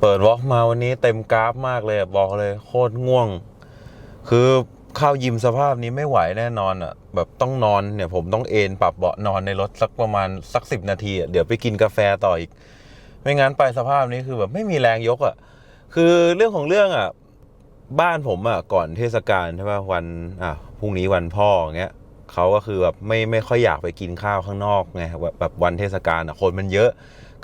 เปิดวอล์กมาวันนี้เต็มกราฟมากเลยบอกเลย โคตรง่วง คือเข้ายิมสภาพนี้ไม่ไหวแน่นอนอะ แบบต้องนอนเนี่ย ผมต้องเอนปรับเบาะนอนในรถสักประมาณสักสิบนาทีเดี๋ยวไปกินกาแฟต่ออีก ไม่งั้นไปสภาพนี้คือแบบไม่มีแรงยกอะ คือเรื่องของเรื่องอะ บ้านผมอะก่อนเทศกาลใช่ป่ะวันอะพรุ่งนี้วันพ่ออย่างเงี้ยเขาก็คือแบบไม่ไม่ค่อยอยากไปกินข้าวข้างนอกไงแบบแบบวันเทศกาลอะคนมันเยอะ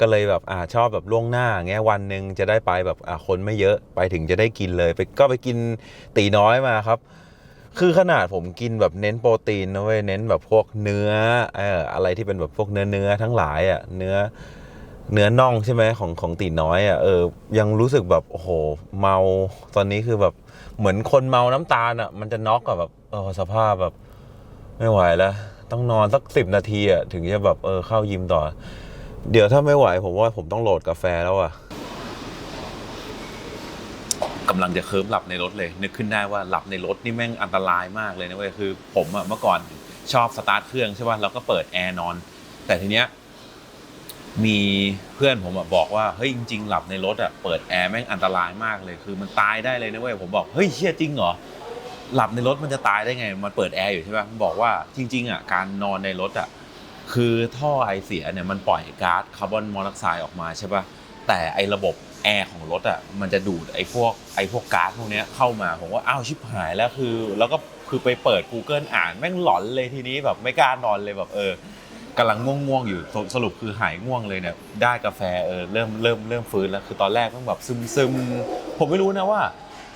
ก็เลยแบบอ่าชอบแบบล่วงหน้าอย่างเงี้ยวันหนึ่งจะได้ไปแบบอ่าคนไม่เยอะไปถึงจะได้กินเลยไปก็ไปกินตีน้อยมาครับ คือขนาดผมกินแบบเน้นโปรตีนนะเว้ยเน้นแบบพวกเนื้อเอ่ออะไรที่เป็นแบบพวกเนื้อเนื้อทั้งหลายอะเนื้อเนื้อน่องใช่ไหมของของตีน้อยอะเออยังรู้สึกแบบโอ้โหเมาตอนนี้คือแบบเหมือนคนเมาน้ำตาลอะมันจะน็อกอะแบบเออสภาพแบบ ไม่ไหวแล้วต้องนอนสักสิบนาทีอะถึงจะแบบเออเข้ายิมต่อ เดี๋ยวถ้าไม่ไหวผมว่าผมต้องโหลดกาแฟแล้วอะกำลังจะเคิร์มหลับในรถเลย นึกขึ้นได้ว่าหลับในรถนี่แม่งอันตรายมากเลยนะเว้ยคือ ผมอะเมื่อก่อนชอบสตาร์ทเครื่องใช่ป่ะแล้วก็เปิดแอร์นอน แต่ทีเนี้ยมีเพื่อนผมอะบอกว่าเฮ้ยจริง ๆ หลับในรถอะเปิดแอร์แม่งอันตรายมากเลยคือมันตายได้เลยนะเว้ยผมบอกเฮ้ยเชี่ยจริงเหรอหลับในรถมันจะตายได้ไง มันเปิดแอร์อยู่ใช่ป่ะมันบอกว่าจริงๆอะการนอนในรถอะ คือท่อไอเสียเนี่ยมันปล่อยก๊าซคาร์บอนมอนอกไซด์ออกมาใช่ปะแต่ไอระบบแอร์ของรถอะมันจะดูดไอพวกไอพวกก๊าซพวกนี้เข้ามาผมว่าอ้าวชิบหายแล้วคือ แล้วก็คือไปเปิด Google อ่านแม่งหลอนเลยทีนี้แบบไม่กล้านอนเลยแบบเออกำลังง่วงๆอยู่สสรุปคือหายง่วงเลยเนี่ยได้กาแฟเออเริ่มเริ่มเริ่มฟื้นแล้วคือตอนแรกต้องแบบซึมซึมๆผมไม่รู้นะว่า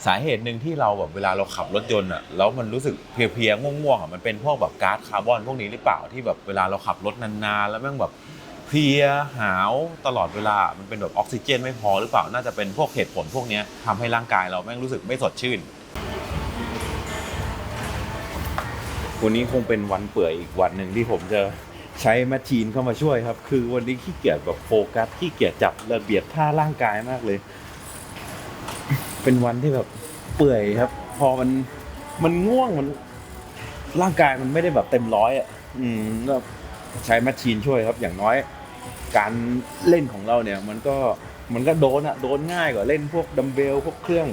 สาเหตุหนึ่งที่เราแบบเวลาเราขับรถยนต์อะแล้วมันรู้สึกเพลียๆง่วงๆอะมันเป็นพวกแบบก๊าซคาร์บอนพวกนี้หรือเปล่าที่แบบเวลาเราขับรถนานๆแล้วแม่งแบบเพลียหาวตลอดเวลา มันเป็นแบบออกซิเจนไม่พอหรือเปล่าน่าจะเป็นพวกเหตุผลพวกนี้ยทำให้ร่างกายเราแม่งรู้สึกไม่สดชื่น วันนี้คงเป็นวันเปื่อยอีกวันหนึ่งที่ผมจะใช้แมชชีนเข้ามาช่วยครับ คือวันนี้ขี้เกียจแบบโฟกัสขี้เกียจจับระเบียบท่าร่างกายมากเลย เป็นวันที่แบบเปื่อยครับ พอมันมันง่วงมันร่างกายมันไม่ได้แบบเต็มร้อยอะ อืมก็ใช้แมชชีนช่วยครับ อย่างน้อย การเล่นของเราเนี่ย มันก็มันก็โดนอะโดนง่ายกว่าเล่นพวกดัมเบลพวกเครื่อง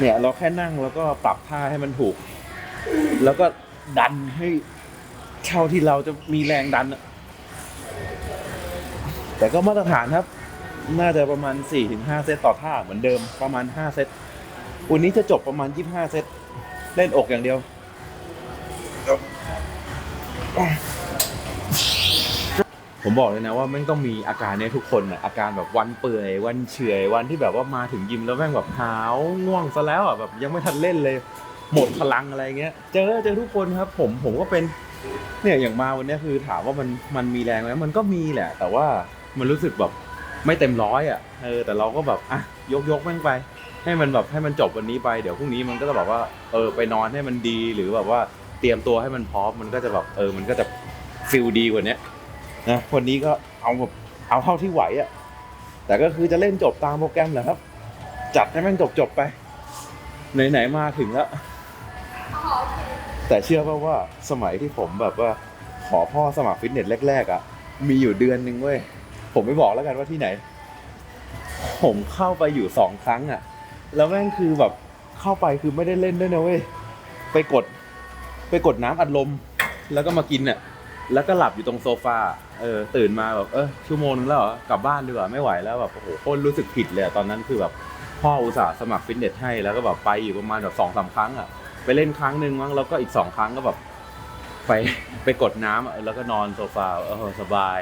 เนี่ย เราแค่นั่งแล้วก็ปรับท่าให้มันถูก แล้วก็ดันให้เท่าที่เราจะมีแรงดันอะแต่ก็มาตรฐานครับ น่าจะประมาณ 4-5 เซตต่อท่าเหมือนเดิมประมาณ 5 เซตวันนี้จะจบประมาณ 25 เซตเล่นอกอย่างเดียว ผมบอกเลยนะว่าแม่งต้องมีอาการเนี้ยทุกคนอะอาการแบบวันเปื่อย วันเฉื่อยวันที่แบบว่ามาถึงยิมแล้วแม่งแบบหาวง่วงซะแล้วอะแบบยังไม่ทันเล่นเลย หมดพลังอะไรเงี้ย เจอเจอทุกคนครับ ผมผมก็เป็นเนี่ยอย่างมาวันเนี้ยคือถามว่ามันมันมีแรงไหมมันก็มีแหละ แต่ว่ามันรู้สึกแบบ ไม่เต็มร้อยอะเออแต่เราก็แบบอะยกยกแม่งไป ให้มันแบบให้มันจบวันนี้ไปเดี๋ยวพรุ่งนี้มันก็จะแบบว่าเออไปนอนให้มันดีหรือแบบว่าเตรียมตัวให้มันพร้อมมันก็จะแบบเออมันก็จะฟิลดีกว่านี้นะวันนี้ก็เอาแบบเอาเท่าที่ไหวอะแต่ก็คือจะเล่นจบตามโปรแกรมแหละครับ จัดให้มันจบจบไปไหนๆมาถึงแล้วแต่เชื่อป่าว่าสมัยที่ผมแบบว่าขอพ่อสมัครฟิตเนสแรกๆอะมีอยู่เดือนหนึ่งเว้ย ผมไม่บอกแล้วกันว่าที่ไหน ผมเข้าไปอยู่สองครั้งอะ แล้วแม่งคือแบบเข้าไปคือไม่ได้เล่นด้วยนะเว้ยไปกด ไปกดน้ำอัดลม แล้วก็มากินอะแล้วก็หลับอยู่ตรงโซฟาเออตื่นมาแบบเออชั่วโมงนึงแล้วเหรอกลับบ้านดีกว่าไม่ไหวแล้วแบบโอ้โหโคตรรู้สึกผิดเลยตอนนั้นคือแบบพ่ออุตส่าห์สมัครฟิตเนสให้แล้วก็แบบไปอยู่ประมาณแบบสองสามครั้งอะไปเล่นครั้งหนึ่งมั้งแล้วก็อีกสองครั้งก็แบบ ไปไปกดน้ำอะแล้วก็นอนโซฟาเออสบาย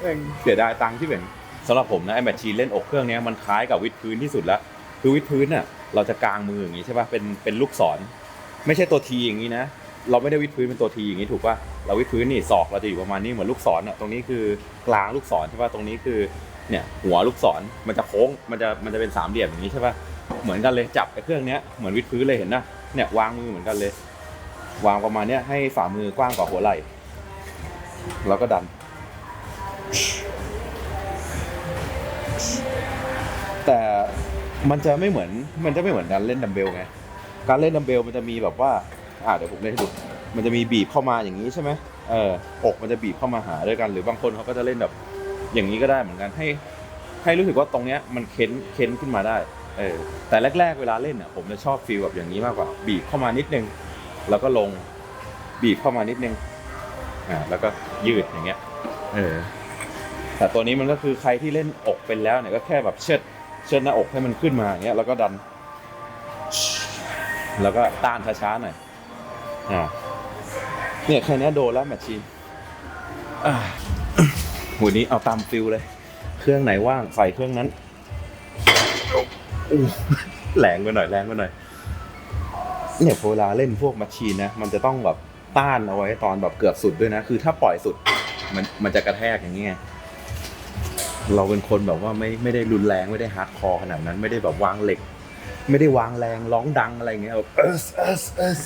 แม่งเสียดายตังค์ที่เป็นสำหรับผมนะไอ้แมชชีนเล่นอกเครื่องเนี้ยมันคล้ายกับวิดพื้นที่สุดแล้วคือวิดพื้นน่ะเราจะกางมืออย่างนี้ใช่ป่ะเป็นเป็นลูกศร ไม่ใช่ตัวทีอย่างนี้นะเราไม่ได้วิดพื้นเป็นตัวทีอย่างนี้ถูกป่ะเราวิดพื้นนี่ศอกเราจะอยู่ประมาณนี้เหมือนลูกศรอะตรงนี้คือกลางลูกศรใช่ป่ะตรงนี้คือเนี่ยหัวลูกศรมันจะโค้งมันจะมันจะเป็นสามเหลี่ยมอย่างนี้ใช่ป่ะเหมือนกันเลยจับไอ้เครื่องเนี้ยเหมือนวิดพื้นเลยเห็นนะเนี่ยวางมือเหมือนกันเลย วางประมาณนี้ให้ฝ่ามือกว้างกว่าหัวไหล่แล้วก็ดัน แต่มันจะไม่เหมือนมันจะไม่เหมือนการเล่นดัมเบลไงการเล่นดัมเบลมันจะมีแบบว่าอ่าเดี๋ยวผมเล่นให้ดูมันจะมีบีบเข้ามาอย่างนี้ใช่ไหมเอออกมันจะบีบเข้ามาหาด้วยกัน หรือบางคนเขาก็จะเล่นแบบ อย่างนี้ก็ได้เหมือนกันให้ ให้รู้สึกว่าตรงเนี้ยมันเค้นเค้นขึ้นมาได้เออแต่แรก ๆ เวลาเล่นอะผมจะชอบฟีลแบบอย่างนี้มากกว่า บีบเข้ามานิดนึง แล้วก็ลงบีบเข้ามานิดนึงอ่าแล้วก็ยืดอย่างเงี้ยเออแต่ตัวนี้มันก็คือใครที่เล่นอกเป็นแล้วเนี่ยก็แค่แบบเชิดเชิดหน้าอกให้มันขึ้นมาอย่างเงี้ยแล้วก็ดัน แล้วก็ต้านช้าๆหน่อยอ่าเนี่ยแค่เนี้ยโดนแล้วแมชชีนอ่าวันนี้เอาตามฟิลเลย เครื่องไหนว่างใส่เครื่องนั้นอู้แรงไปหน่อยแรงไปหน่อย เนี่ยเวลาเล่นพวกแมชชีนนะมันจะต้องแบบต้านเอาไว้ตอนแบบเกือบสุดด้วยนะ คือถ้าปล่อยสุดมันมันจะกระแทกอย่างเงี้ยเราเป็นคนแบบว่าไม่ไม่ได้รุนแรงไม่ได้ฮาร์ดคอร์ขนาดนั้น ไม่ได้แบบวางเหล็ก ไม่ได้วางแรงร้องดังอะไรเงี้ยแบบเอสเอสเอส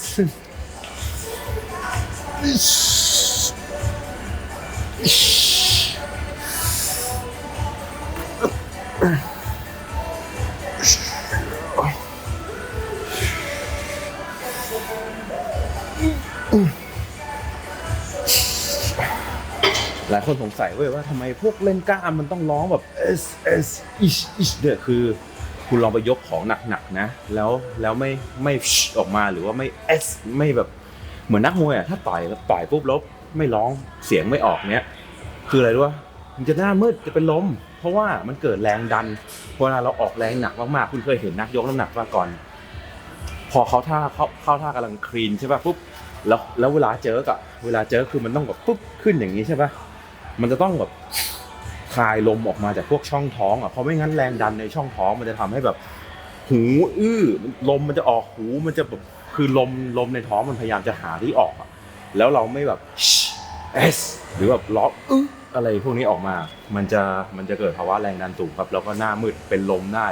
ห สงสัยเว้ยว่าทำไมพวกเล่นกล้ามมันต้องร้องแบบ S S ish ish เนี่ยคือคุณลองไปยกของหนักๆนะ แล้วแล้วไม่ไม่ออกมาหรือว่าไม่ S ไม่แบบเหมือนนักมวยอะถ้าต่อยแล้วต่อยปุ๊บแล้วไม่ร้องเสียงไม่ออกเนี้ยคืออะไรรู้ป่ะมันจะหน้ามืดจะเป็นลม เพราะว่ามันเกิดแรงดันเวลาเราออกแรงหนักมากๆ คุณเคยเห็นนักยกน้ำหนักมาก่อน พอเขาท่าเขาเข้าท่ากำลังคลีนใช่ป่ะปุ๊บแล้วแล้วเวลาเจอกับเวลาเจอคือมันต้องแบบปุ๊บขึ้นอย่างนี้ใช่ป่ะ มันจะต้องแบบคลายลมออกมาจากพวกช่องท้องอะเพราะไม่งั้นแรงดันในช่องท้องมันจะทำให้แบบ หูอื้อลมมันจะออกหูมันจะแบบคือลมลมในท้องมันพยายามจะหาที่ออกอะแล้วเราไม่แบบเอสหรือแบบล็อกอื้ออะไรพวกนี้ออกมา มันจะมันจะเกิดภาวะแรงดันสูงครับแล้วก็หน้ามืดเป็นลมได้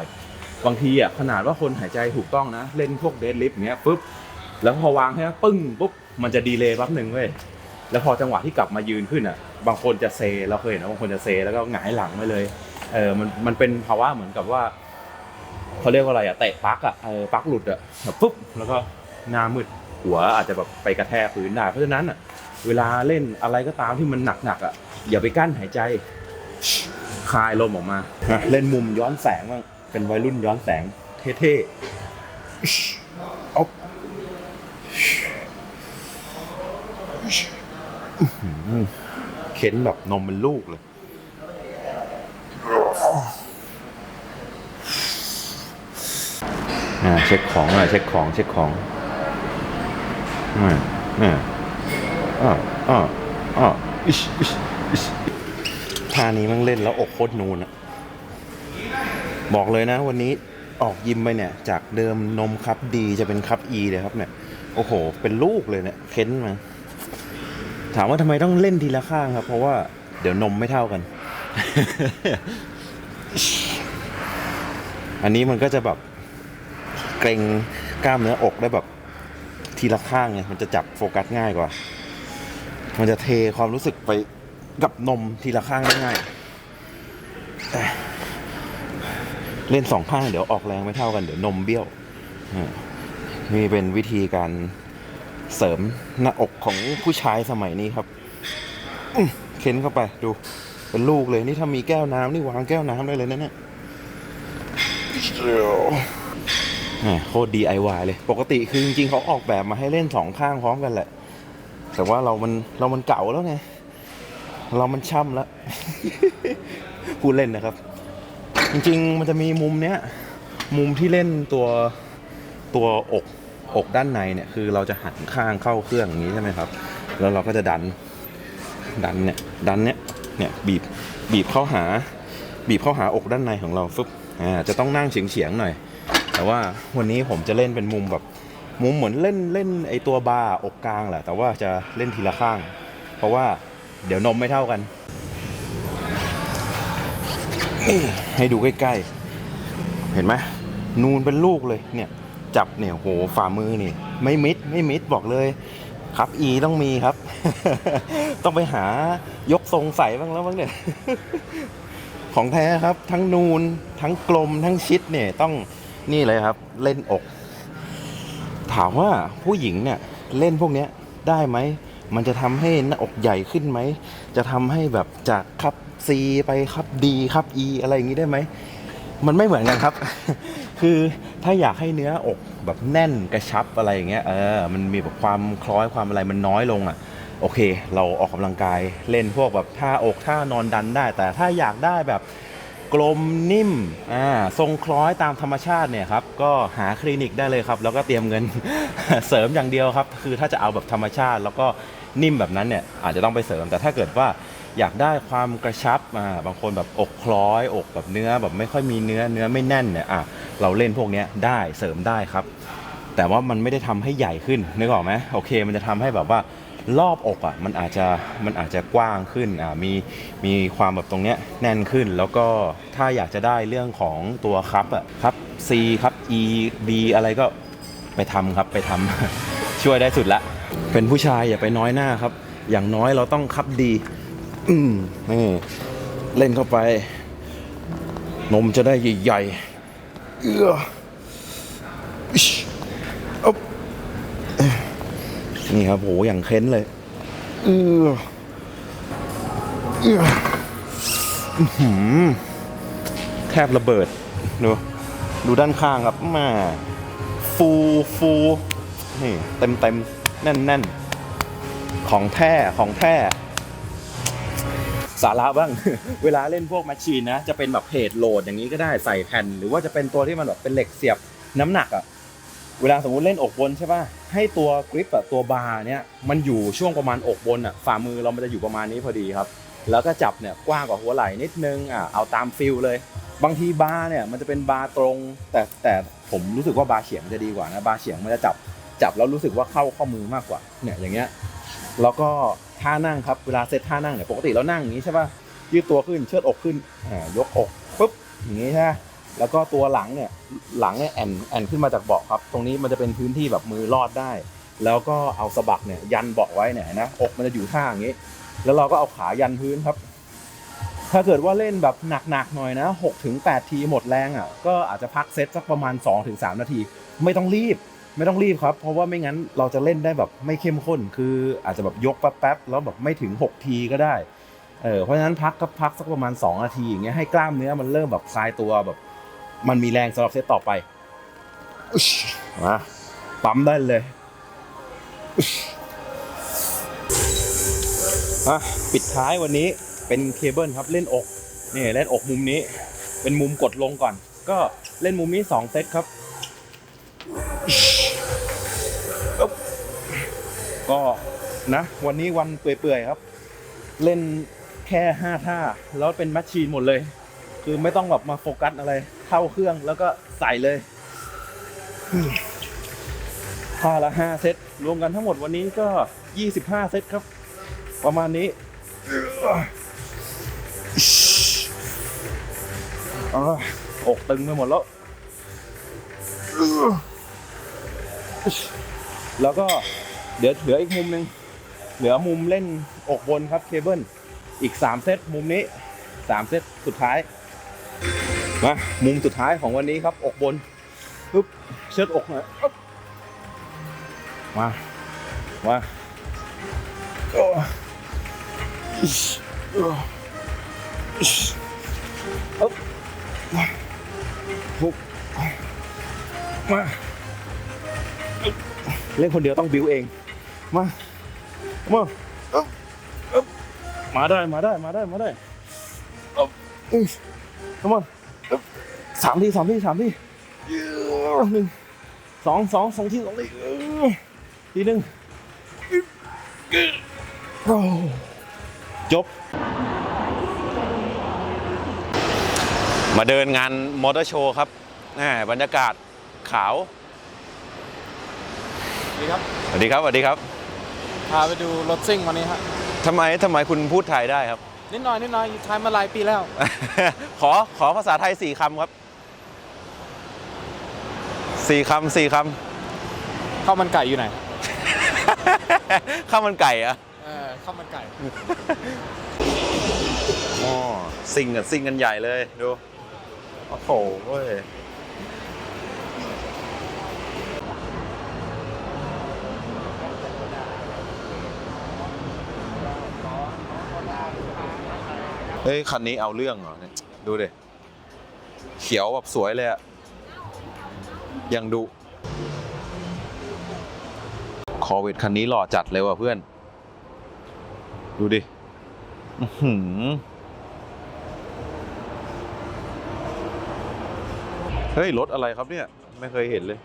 บางทีอะขนาดว่าคนหายใจถูกต้องนะ เล่นพวกเดดลิฟต์เงี้ยปุ๊บแล้วพอวางให้ปึ้งปุ๊บมันจะดีเลย์แป๊บหนึ่งเว้ย แล้วพอจังหวะที่กลับมายืนขึ้นอะ บางคนจะเซเราเคยเห็นนะบางคนจะเซแล้วก็หงายหลังไปเลย เออมันมันเป็นภาวะเหมือนกับว่าเขาเรียกว่าอะไรอะเตะปลั๊กอะเออปลั๊กหลุดอะแบบปุ๊บแล้วก็หน้ามืดหัวอาจจะแบบไปกระแทกพื้นได้เพราะฉะนั้นอะเวลาเล่นอะไรก็ตามที่มันหนักๆอะอย่าไปกั้นหายใจคลายลมออกมา เล่นมุมย้อนแสงบ้างเป็นวัยรุ่นย้อนแสงเท่ๆเอาอื้อหือ เข็นแบบนมเป็นลูกเลย อ่าเช็คของหน่อยเช็คของเช็คของอ่าอ่าอ่าอ่าอ่าอิชอิชอิชท่านี้มันเล่นแล้วอกโคตรนูนอะบอกเลยนะวันนี้ออกยิมไปเนี่ย จากเดิมนมครับดีจะเป็นครับอีเลยครับเนี่ย โอ้โห เป็นลูกเลยเนี่ยเค้นมา ถามว่าทำไมต้องเล่นทีละข้างครับ เพราะว่าเดี๋ยวนมไม่เท่ากัน อันนี้มันก็จะแบบเกรงกล้ามเนื้ออกได้แบบทีละข้างไงมันจะจับโฟกัสง่ายกว่า มันจะเทความรู้สึกไปกับนมทีละข้างได้ง่ายเล่นสองข้างเดี๋ยวออกแรงไม่เท่ากันเดี๋ยวนมเบี้ยวนี่เป็นวิธีการ เสริมหน้าอกของผู้ชายสมัยนี้ครับอื้อเค้นเข้าไปดู เป็นลูกเลยนี่ถ้ามีแก้วน้ำนี่วางแก้วน้ำได้เลยนะเนี่ยแหมโคตร DIY เลย ปกติคือจริงๆเขาออกแบบมาให้เล่นสองข้างพร้อมกันแหละ แต่ว่าเรามันเรามันเก่าแล้วไง เรามันช่ำแล้วพูดเล่นนะครับ จริงๆมันจะมีมุมเนี้ย มุมที่เล่นตัวตัวอก อกด้านในเนี่ยคือเราจะหันข้างเข้าเครื่องอย่างนี้ใช่ไหมครับ แล้วเราก็จะดันดันเนี่ยดันเนี่ยเนี่ยบีบบีบเข้าหา บีบเข้าหาอกด้านในของเราฟึบอ่าจะต้องนั่งเฉียงๆหน่อย แต่ว่าวันนี้ผมจะเล่นเป็นมุมแบบมุมเหมือนเล่นเล่นไอตัวบาร์อกกลางแหละแต่ว่าจะเล่นทีละข้าง เพราะว่าเดี๋ยวนมไม่เท่ากัน ให้ดูใกล้ๆ เห็นไหมนูนเป็นลูกเลยเนี่ย จับเนี่ยโหฝ่ามือนี่ ไม่มิดไม่มิดบอกเลย ครับอีต้องมีครับ ต้องไปหายกทรงใส่บ้างแล้วบ้างเนี่ยของแท้ครับทั้งนูนทั้งกลมทั้งชิดเนี่ยต้องนี่เลยครับ เล่นอก ถามว่าผู้หญิงเนี่ยเล่นพวกเนี้ยได้ไหม มันจะทำให้หน้าอกใหญ่ขึ้นไหม จะทำให้แบบจากคับ C ไปครับ D ครับ E อะไรอย่างนี้ได้ไหม มันไม่เหมือนกันครับ คือ ถ้าอยากให้เนื้ออกแบบแน่นกระชับอะไรอย่างเงี้ยเออมันมีแบบความคล้อยความอะไรมันน้อยลงอะโอเค เราออกกำลังกายเล่นพวกแบบท่าอกท่านอนดันได้ แต่ถ้าอยากได้แบบกลมนิ่มอ่าทรงคล้อยตามธรรมชาติเนี่ยครับก็หาคลินิกได้เลยครับ แล้วก็เตรียมเงินเสริมอย่างเดียวครับ คือถ้าจะเอาแบบธรรมชาติ แล้วก็นิ่มแบบนั้นเนี่ยอาจจะต้องไปเสริม แต่ถ้าเกิดว่าอยากได้ความกระชับอ่าบางคนแบบอกคล้อยอกแบบเนื้อแบบไม่ค่อยมีเนื้อเนื้อไม่แน่นเนี่ยอะ เราเล่นพวกนี้ได้เสริมได้ครับ แต่ว่ามันไม่ได้ทำให้ใหญ่ขึ้นนึกออกไหมโอเค มันจะทำให้แบบว่ารอบอกอะมันอาจจะมันอาจจะกว้างขึ้นอ่ามีมีความแบบตรงเนี้ยแน่นขึ้น แล้วก็ถ้าอยากจะได้เรื่องของตัวครับอะครับ C ครับ E B อะไรก็ไปทำครับไปทำช่วยได้สุดละ เป็นผู้ชายอย่าไปน้อยหน้าครับ อย่างน้อยเราต้องครับดีอืมนี่เล่นเข้าไป นมจะได้ใหญ่ๆ เอื้ออิ๊ชอ๊บนี่ครับโหอย่างเค้นเลยเออเอออื้อหือแทบระเบิดดูดูด้านข้างครับมาฟูฟูนี่เต็มเต็มแน่นแน่นของแท้ของแท้ สาระบ้าง เวลาเล่นพวกแมชชีนนะ จะเป็นแบบเพจโหลดอย่างนี้ก็ได้ใส่แผ่น หรือว่าจะเป็นตัวที่มันแบบเป็นเหล็กเสียบน้ำหนักอะเวลาสมมุติเล่นอกบนใช่ป่ะ ให้ตัวกริปอะตัวบาร์เนี่ยมันอยู่ช่วงประมาณอกบนอะฝ่ามือเรามันจะอยู่ประมาณนี้พอดีครับ แล้วก็จับเนี่ยกว้างกว่าหัวไหล่นิดนึงอะเอาตามฟิลเลย บางทีบาร์เนี่ยมันจะเป็นบาร์ตรง แต่แต่ผมรู้สึกว่าบาร์เฉียงมันจะดีกว่านะบาร์เฉียงมันจะจับจับแล้วรู้สึกว่าเข้าข้อมือมากกว่าเนี่ยอย่างเงี้ย แล้วก็ท่านั่งครับเวลาเซตท่านั่งเนี่ยปกติเรานั่งอย่างนี้ใช่ป่ะยืดตัวขึ้นเชิดอกขึ้นอ่ายกอกปุ๊บอย่างนี้ใช่ไหมแล้วก็ตัวหลังเนี่ยหลังเนี่ยแอนแอนขึ้นมาจากเบาะครับ ตรงนี้มันจะเป็นพื้นที่แบบมือรอดได้ แล้วก็เอาสะบักเนี่ยยันเบาะไว้เนี่ยนะอกมันจะอยู่ท่าอย่างนี้ แล้วเราก็เอาขายันพื้นครับ ถ้าเกิดว่าเล่นแบบหนักๆหน่อยนะ6ถึง8ทีหมดแรงอะก็อาจจะพักเซตสักประมาณ2ถึง3นาที ไม่ต้องรีบ ไม่ต้องรีบครับ เพราะว่าไม่งั้นเราจะเล่นได้แบบไม่เข้มข้น คืออาจจะแบบยกแป๊บๆแล้วแบบไม่ถึง 6 ทีก็ได้เออเพราะฉะนั้นพักก็พักสักประมาณ 2 นาทีอย่างเงี้ยให้กล้ามเนื้อมันเริ่มแบบคลายตัวแบบ มันมีแรงสำหรับเซตต่อไปมาปั๊มได้เลยอะปิดท้ายวันนี้เป็นเคเบิลครับเล่นอกนี่เล่นอกมุมนี้ เป็นมุมกดลงก่อน ก็เล่นมุมนี้ 2 เซตครับอุ๊บ ก็นะ วันนี้วันเปื่อยๆครับ เล่นแค่5ท่า แล้วเป็นแมชชีนหมดเลย คือไม่ต้องแบบมาโฟกัสอะไร เข้าเครื่องแล้วก็ใส่เลยท่าละห้าเซตรวมกันทั้งหมดวันนี้ก็ยี่สิบห้าเซตครับ ประมาณนี้อ่าอกตึงไปหมดแล้ว แล้วก็ เดี๋ยวเหลืออีกมุมหนึ่งเหลือมุมเล่นอกบนครับเคเบิลอีกสามเซตมุมนี้สามเซตสุดท้ายมามุมสุดท้ายของวันนี้ครับ อกบนปึ๊บเชิดอกหน่อยมา มาอึ๊บมาปุ๊บมา เล่นคนเดียวต้องบิวเอง มา มาอ๊บอ๊บมาได้ มาได้ มาได้ มาได้อ๊บอื้อ come on อึ๊บสามทีสามทีสามทีหนึ่งสองสองสองทีสองทีเออทีหนึ่งอึ๊บอึ๊บโอ้จบ มาเดินงานมอเตอร์โชว์ครับแหมบรรยากาศขาว สวัสดีครับ สวัสดีครับ สวัสดีครับ พาไปดูรถซิ่งวันนี้ฮะทำไมทำไมคุณพูดไทยได้ครับ นิดหน่อยนิดหน่อยอยู่ไทยมาหลายปีแล้ว ขอขอภาษาไทยสี่คำครับสี่คำสี่คข้าวมันไก่อยู่ไหนำ ข้าวมันไก่อะเออข้าวมันไก่ อ๋อซิงกันซิงกันใหญ่เลยดู โอ้โหเว้ย เฮ้ย คันนี้เอาเรื่องเหรอเนี่ยดูดิเขียวแบบสวยเลยอะยังดูคอเวทคันนี้หล่อจัดเลยว่ะเพื่อน ดูดิหือเฮ้ย รถอะไรครับเนี่ย ไม่เคยเห็นเลย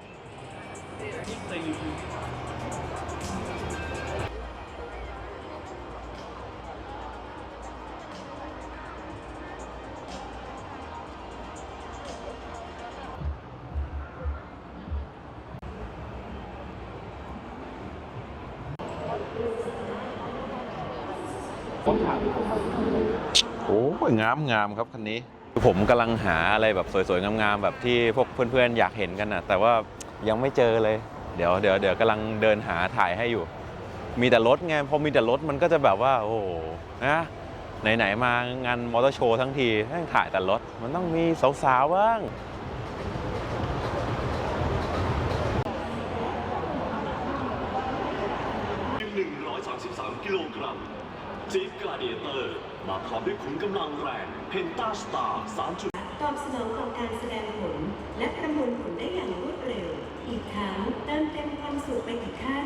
โอ้ยงามงามครับคันนี้คือผมกำลังหาอะไรแบบสวยๆ งามๆแบบที่พวกเพื่อนๆ อยากเห็นกันนะแต่ว่ายังไม่เจอเลย เดี๋ยวเดี๋ยวเดี๋ยวกำลังเดินหาถ่ายให้อยู่ มีแต่รถไงพอมีแต่รถมันก็จะแบบว่าโอ้โหนะไหนๆมางานมอเตอร์โชว์ทั้งทีแม่งถ่ายแต่รถ มันต้องมีสาวๆบ้าง133กิโลกรัม จีฟกราเดียเตอร์มาพร้อมด้วยขุนกำลังแรงเพนต้าสตาร์3ตอบสนองต่อการแสดงผล และประมวลผลได้อย่างรวดเร็ว อีกทั้งเติมเต็มความสุขไปอีกขั้น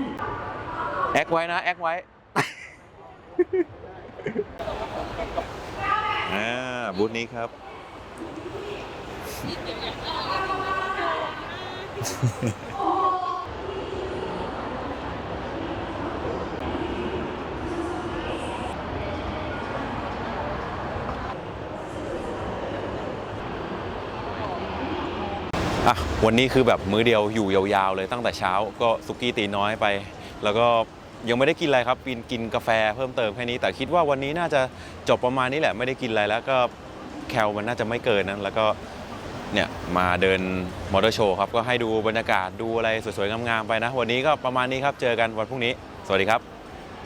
แอคไว้นะ แอคไว้ อ่าบูธนี้ครับ อะวันนี้คือแบบมื้อเดียวอยู่ยาวๆเลยตั้งแต่เช้าก็สุกี้ตีน้อยไป แล้วก็ยังไม่ได้กินอะไรครับกินกินกาแฟเพิ่มเติมแค่นี้ แต่คิดว่าวันนี้น่าจะจบประมาณนี้แหละไม่ได้กินอะไรแล้วก็แคลมันน่าจะไม่เกินนั้นแล้วก็เนี่ยมาเดินมอเตอร์โชว์ครับ ก็ให้ดูบรรยากาศดูอะไรสวยๆงามๆไปนะ วันนี้ก็ประมาณนี้ครับ เจอกันวันพรุ่งนี้ สวัสดีครับ